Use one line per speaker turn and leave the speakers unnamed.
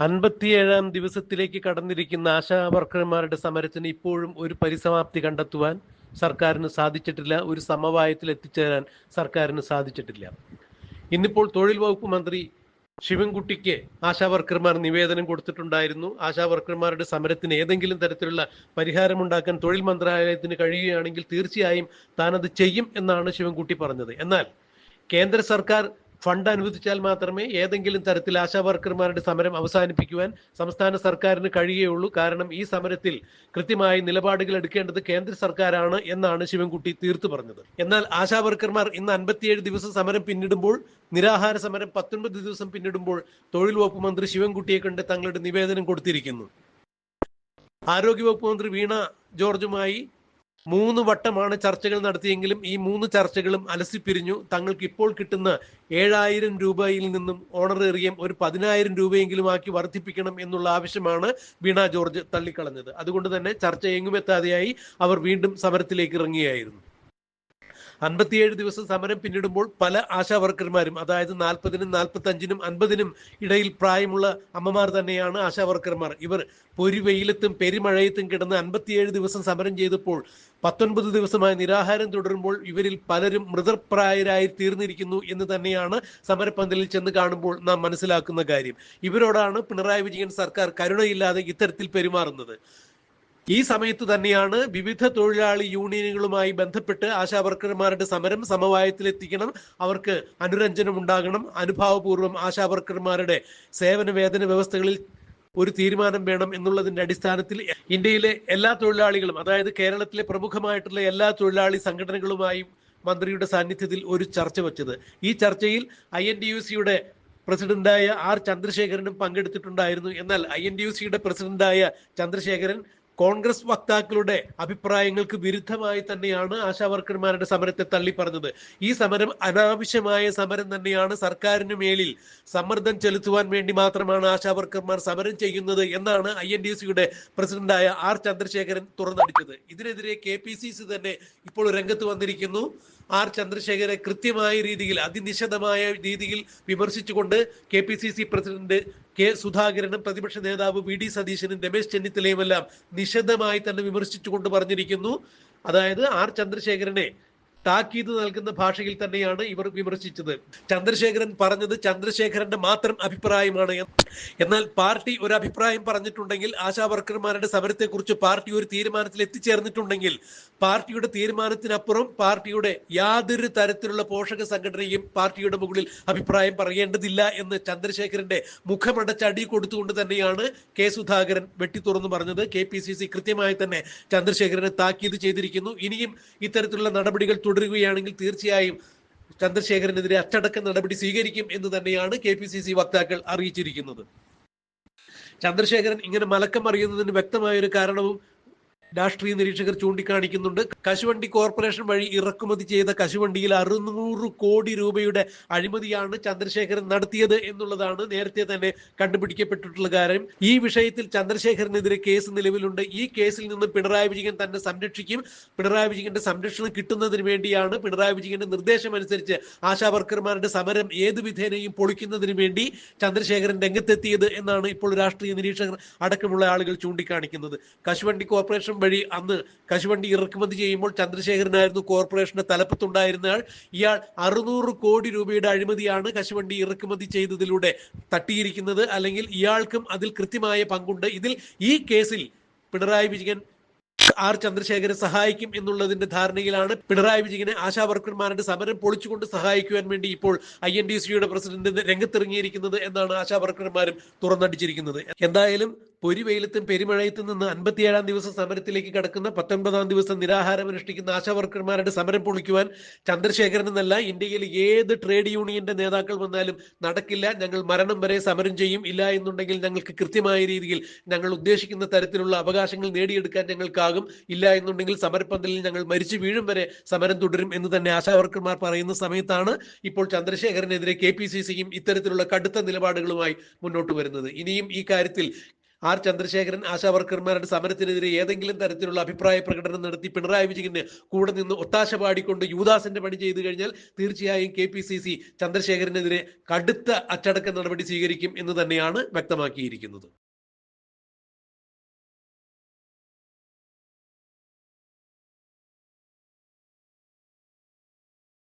അൻപത്തിയേഴാം ദിവസത്തിലേക്ക് കടന്നിരിക്കുന്ന ആശാ വർക്കർമാരുടെ സമരത്തിന് ഇപ്പോഴും ഒരു പരിസമാപ്തി കണ്ടെത്തുവാൻ സർക്കാരിന് സാധിച്ചിട്ടില്ല ഒരു സമവായത്തിൽ എത്തിച്ചേരാൻ സർക്കാരിന് സാധിച്ചിട്ടില്ല. ഇന്നിപ്പോൾ തൊഴിൽ വകുപ്പ് മന്ത്രി ശിവൻകുട്ടിക്ക് ആശാ വർക്കർമാർ നിവേദനം കൊടുത്തിട്ടുണ്ടായിരുന്നു. ആശാ വർക്കർമാരുടെ സമരത്തിന് ഏതെങ്കിലും തരത്തിലുള്ള പരിഹാരമുണ്ടാക്കാൻ തൊഴിൽ മന്ത്രാലയത്തിന് കഴിയുകയാണെങ്കിൽ തീർച്ചയായും താനത് ചെയ്യും എന്നാണ് ശിവൻകുട്ടി പറഞ്ഞത്. എന്നാൽ കേന്ദ്ര സർക്കാർ ഫണ്ട് അനുവദിച്ചാൽ മാത്രമേ ഏതെങ്കിലും തരത്തിൽ ആശാ വർക്കർമാരുടെ സമരം അവസാനിപ്പിക്കുവാൻ സംസ്ഥാന സർക്കാരിന് കഴിയുകയുള്ളൂ. കാരണം ഈ സമരത്തിൽ കൃത്യമായി നിലപാടുകൾ എടുക്കേണ്ടത് കേന്ദ്ര സർക്കാരാണ് എന്നാണ് ശിവൻകുട്ടി തീർത്തു പറഞ്ഞത്. എന്നാൽ ആശാ വർക്കർമാർ ഇന്ന് അൻപത്തിയേഴ് ദിവസം സമരം പിന്നിടുമ്പോൾ നിരാഹാര സമരം പത്തൊൻപത് ദിവസം പിന്നിടുമ്പോൾ തൊഴിൽ വകുപ്പ് മന്ത്രി ശിവൻകുട്ടിയെ കണ്ട് തങ്ങളുടെ നിവേദനം കൊടുത്തിരിക്കുന്നു. ആരോഗ്യവകുപ്പ് മന്ത്രി വീണ ജോർജുമായി മൂന്ന് വട്ടമാണ് ചർച്ചകൾ നടത്തിയെങ്കിലും ഈ മൂന്ന് ചർച്ചകളും അലസിപ്പിരിഞ്ഞു തങ്ങൾക്ക് ഇപ്പോൾ കിട്ടുന്ന ഏഴായിരം രൂപയിൽ നിന്നും ഓണറേറിയം ഒരു പതിനായിരം രൂപയെങ്കിലും ആക്കി വർദ്ധിപ്പിക്കണം എന്നുള്ള ആവശ്യമാണ് വീണ ജോർജ് തള്ളിക്കളഞ്ഞത്. അതുകൊണ്ട് തന്നെ ചർച്ച എങ്ങുമെത്താതെയായി അവർ വീണ്ടും സമരത്തിലേക്ക് ഇറങ്ങിയായിരുന്നു. അൻപത്തിയേഴ് ദിവസം സമരം പിന്നിടുമ്പോൾ പല ആശാ വർക്കർമാരും അതായത് നാൽപ്പതിനും നാൽപ്പത്തി അഞ്ചിനും അൻപതിനും ഇടയിൽ പ്രായമുള്ള അമ്മമാർ തന്നെയാണ് ആശാ വർക്കർമാർ ഇവർ പൊരി വെയിലത്തും പെരുമഴയത്തും കിടന്ന് അൻപത്തിയേഴ് ദിവസം സമരം ചെയ്തപ്പോൾ പത്തൊൻപത് ദിവസമായി നിരാഹാരം തുടരുമ്പോൾ ഇവരിൽ പലരും മൃതപ്രായരായി തീർന്നിരിക്കുന്നു എന്ന് തന്നെയാണ് സമരപ്പന്തലിൽ ചെന്ന് കാണുമ്പോൾ നാം മനസ്സിലാക്കുന്ന കാര്യം. ഇവരോടാണ് പിണറായി വിജയൻ സർക്കാർ കരുണയില്ലാതെ ഇത്തരത്തിൽ പെരുമാറുന്നത്. ഈ സമയത്ത് തന്നെയാണ് വിവിധ തൊഴിലാളി യൂണിയനുകളുമായി ബന്ധപ്പെട്ട് ആശാവർക്കർമാരുടെ സമരം സമവായത്തിലെത്തിക്കണം. അവർക്ക് അനുരഞ്ജനം ഉണ്ടാകണം. അനുഭാവപൂർവം ആശാവർക്കർമാരുടെ സേവന വേതന വ്യവസ്ഥകളിൽ ഒരു തീരുമാനം വേണം എന്നുള്ളതിന്റെ അടിസ്ഥാനത്തിൽ ഇന്ത്യയിലെ എല്ലാ തൊഴിലാളികളും അതായത് കേരളത്തിലെ പ്രമുഖമായിട്ടുള്ള എല്ലാ തൊഴിലാളി സംഘടനകളുമായും മന്ത്രിയുടെ സാന്നിധ്യത്തിൽ ഒരു ചർച്ച വെച്ചത്. ഈ ചർച്ചയിൽ ഐ എൻ ഡി യു സിയുടെ പ്രസിഡന്റായ ആർ ചന്ദ്രശേഖരനും പങ്കെടുത്തിട്ടുണ്ടായിരുന്നു. എന്നാൽ ഐ എൻ ഡി യു സിയുടെ പ്രസിഡന്റായ ചന്ദ്രശേഖരൻ കോൺഗ്രസ് വക്താക്കളുടെ അഭിപ്രായങ്ങൾക്ക് വിരുദ്ധമായി തന്നെയാണ് ആശാവർക്കർമാരുടെ സമരത്തെ തള്ളി പറഞ്ഞത് ഈ സമരം അനാവശ്യമായ സമരം തന്നെയാണ് സർക്കാരിന് മേലിൽ സമ്മർദ്ദം ചെലുത്തുവാൻ വേണ്ടി മാത്രമാണ് ആശാവർക്കർമാർ സമരം ചെയ്യുന്നത് എന്നാണ് ഐ എൻ ഡി സിയുടെ പ്രസിഡന്റായ ആർ ചന്ദ്രശേഖരൻ തുറന്നടിച്ചത്. ഇതിനെതിരെ കെ പി സി സി തന്നെ ഇപ്പോൾ രംഗത്ത് വന്നിരിക്കുന്നു. ആർ ചന്ദ്രശേഖരെ കൃത്യമായ രീതിയിൽ അതിനിശിതമായ രീതിയിൽ വിമർശിച്ചുകൊണ്ട് K P C C president K സുധാകരനും പ്രതിപക്ഷ നേതാവ് വി ഡി സതീശനും രമേശ് ചെന്നിത്തലയുമെല്ലാം നിശിതമായി തന്നെ വിമർശിച്ചുകൊണ്ട് പറഞ്ഞിരിക്കുന്നു. അതായത് ആർ ചന്ദ്രശേഖരനെ താക്കീത് നൽകുന്ന ഭാഷയിൽ തന്നെയാണ് ഇവർ വിമർശിച്ചത്. ചന്ദ്രശേഖരൻ പറഞ്ഞത് ചന്ദ്രശേഖരന്റെ മാത്രം അഭിപ്രായമാണ് എന്നാൽ പാർട്ടി ഒരു അഭിപ്രായം പറഞ്ഞിട്ടുണ്ടെങ്കിൽ ആശാ വർക്കർമാരുടെ സമരത്തെക്കുറിച്ച് പാർട്ടി ഒരു തീരുമാനത്തിൽ എത്തിച്ചേർന്നിട്ടുണ്ടെങ്കിൽ പാർട്ടിയുടെ തീരുമാനത്തിനപ്പുറം പാർട്ടിയുടെ യാതൊരു തരത്തിലുള്ള പോഷക സംഘടനയും പാർട്ടിയുടെ മുകളിൽ അഭിപ്രായം പറയേണ്ടതില്ല എന്ന് ചന്ദ്രശേഖരന്റെ മുഖമടച്ച് അടി കൊടുത്തുകൊണ്ട് തന്നെയാണ് കെ സുധാകരൻ വെട്ടിത്തുറന്നു പറഞ്ഞത്. കെ പി സി സി കൃത്യമായി തന്നെ ചന്ദ്രശേഖരനെ താക്കീത് ചെയ്തിരിക്കുന്നു. ഇനിയും ഇത്തരത്തിലുള്ള നടപടികൾ തുടരുകയാണെങ്കിൽ തീർച്ചയായും ചന്ദ്രശേഖരനെതിരെ അച്ചടക്ക നടപടി സ്വീകരിക്കും എന്ന് തന്നെയാണ് കെ പി സി സി വക്താക്കൾ അറിയിച്ചിരിക്കുന്നത്. ചന്ദ്രശേഖരൻ ഇങ്ങനെ മലക്കം അറിയുന്നതിന് വ്യക്തമായ ഒരു കാരണവും രാഷ്ട്രീയ നിരീക്ഷകർ ചൂണ്ടിക്കാണിക്കുന്നുണ്ട്. കശുവണ്ടി കോർപ്പറേഷൻ വഴി ഇറക്കുമതി ചെയ്ത കശുവണ്ടിയിൽ അറുന്നൂറ് കോടി രൂപയുടെ അഴിമതിയാണ് ചന്ദ്രശേഖരൻ നടത്തിയത് എന്നുള്ളതാണ് നേരത്തെ തന്നെ കണ്ടുപിടിക്കപ്പെട്ടിട്ടുള്ള കാര്യം. ഈ വിഷയത്തിൽ ചന്ദ്രശേഖരനെതിരെ കേസ് നിലവിലുണ്ട്. ഈ കേസിൽ നിന്ന് പിണറായി വിജയൻ തന്നെ സംരക്ഷിക്കും. പിണറായി വിജയന്റെ സംരക്ഷണം കിട്ടുന്നതിന് വേണ്ടിയാണ് പിണറായി വിജയന്റെ നിർദ്ദേശം അനുസരിച്ച് ആശാവർക്കർമാരുടെ സമരം ഏത് വിധേനയും പൊളിക്കുന്നതിന് വേണ്ടി ചന്ദ്രശേഖരൻ രംഗത്തെത്തിയത് എന്നാണ് ഇപ്പോൾ രാഷ്ട്രീയ നിരീക്ഷകർ അടക്കമുള്ള ആളുകൾ ചൂണ്ടിക്കാണിക്കുന്നത്. കശുവണ്ടി കോർപ്പറേഷൻ വഴി അന്ന് കശുവണ്ടി ഇറക്കുമതി ചെയ്യുമ്പോൾ ചന്ദ്രശേഖരനായിരുന്നു കോർപ്പറേഷന്റെ തലപ്പത്തുണ്ടായിരുന്നയാൾ. ഇയാൾ അറുന്നൂറ് കോടി രൂപയുടെ അഴിമതിയാണ് കശുവണ്ടി ഇറക്കുമതി ചെയ്തതിലൂടെ തട്ടിയിരിക്കുന്നത്. അല്ലെങ്കിൽ ഇയാൾക്കും അതിൽ കൃത്യമായ പങ്കുണ്ട്. ഇതിൽ ഈ കേസിൽ പിണറായി വിജയൻ ആർ ചന്ദ്രശേഖരൻ സഹായിക്കും എന്നുള്ളതിന്റെ ധാരണയിലാണ് പിണറായി വിജയനെ ആശാവർക്കർമാരുടെ സമരം പൊളിച്ചുകൊണ്ട് സഹായിക്കുവാൻ വേണ്ടി ഇപ്പോൾ ഐ എൻ ഡി സിയുടെ പ്രസിഡന്റ് രംഗത്തിറങ്ങിയിരിക്കുന്നത് എന്നാണ് ആശാവർക്കർമാരും തുറന്നടിച്ചിരിക്കുന്നത്. എന്തായാലും പൊരിവെയിലത്തും പെരുമഴയത്തും നിന്ന് അൻപത്തിയേഴാം ദിവസം സമരത്തിലേക്ക് കടക്കുന്ന പത്തൊൻപതാം ദിവസം നിരാഹാരം അനുഷ്ഠിക്കുന്ന ആശാവർക്കർമാരുടെ സമരം പൊളിക്കുവാൻ ചന്ദ്രശേഖരൻ എന്നല്ല ഇന്ത്യയിൽ ഏത് ട്രേഡ് യൂണിയന്റെ നേതാക്കൾ വന്നാലും നടക്കില്ല. ഞങ്ങൾ മരണം വരെ സമരം ചെയ്യും. ഇല്ല എന്നുണ്ടെങ്കിൽ ഞങ്ങൾക്ക് കൃത്യമായ രീതിയിൽ ഞങ്ങൾ ഉദ്ദേശിക്കുന്ന തരത്തിലുള്ള അവകാശങ്ങൾ നേടിയെടുക്കാൻ ഞങ്ങൾക്കാകും. ഇല്ല എന്നുണ്ടെങ്കിൽ സമരപ്പന്തലിൽ ഞങ്ങൾ മരിച്ചു വീഴും വരെ സമരം തുടരും എന്ന് തന്നെ ആശാവർക്കർമാർ പറയുന്ന സമയത്താണ് ഇപ്പോൾ ചന്ദ്രശേഖരനെതിരെ കെ പി സി സിയും ഇത്തരത്തിലുള്ള കടുത്ത നിലപാടുകളുമായി മുന്നോട്ട് വരുന്നത്. ഇനിയും ഈ കാര്യത്തിൽ ആർ ചന്ദ്രശേഖരൻ ആശാവർക്കർമാരുടെ സമരത്തിനെതിരെ ഏതെങ്കിലും തരത്തിലുള്ള അഭിപ്രായ പ്രകടനം നടത്തി പിണറായി വിജയന് കൂടെ നിന്ന് ഒത്താശ പാടിക്കൊണ്ട് യുവദാസിന്റെ പണി ചെയ്തു കഴിഞ്ഞാൽ തീർച്ചയായും കെ പി സി സി ചന്ദ്രശേഖരനെതിരെ കടുത്ത അച്ചടക്ക നടപടി സ്വീകരിക്കും എന്ന് തന്നെയാണ് വ്യക്തമാക്കിയിരിക്കുന്നത്.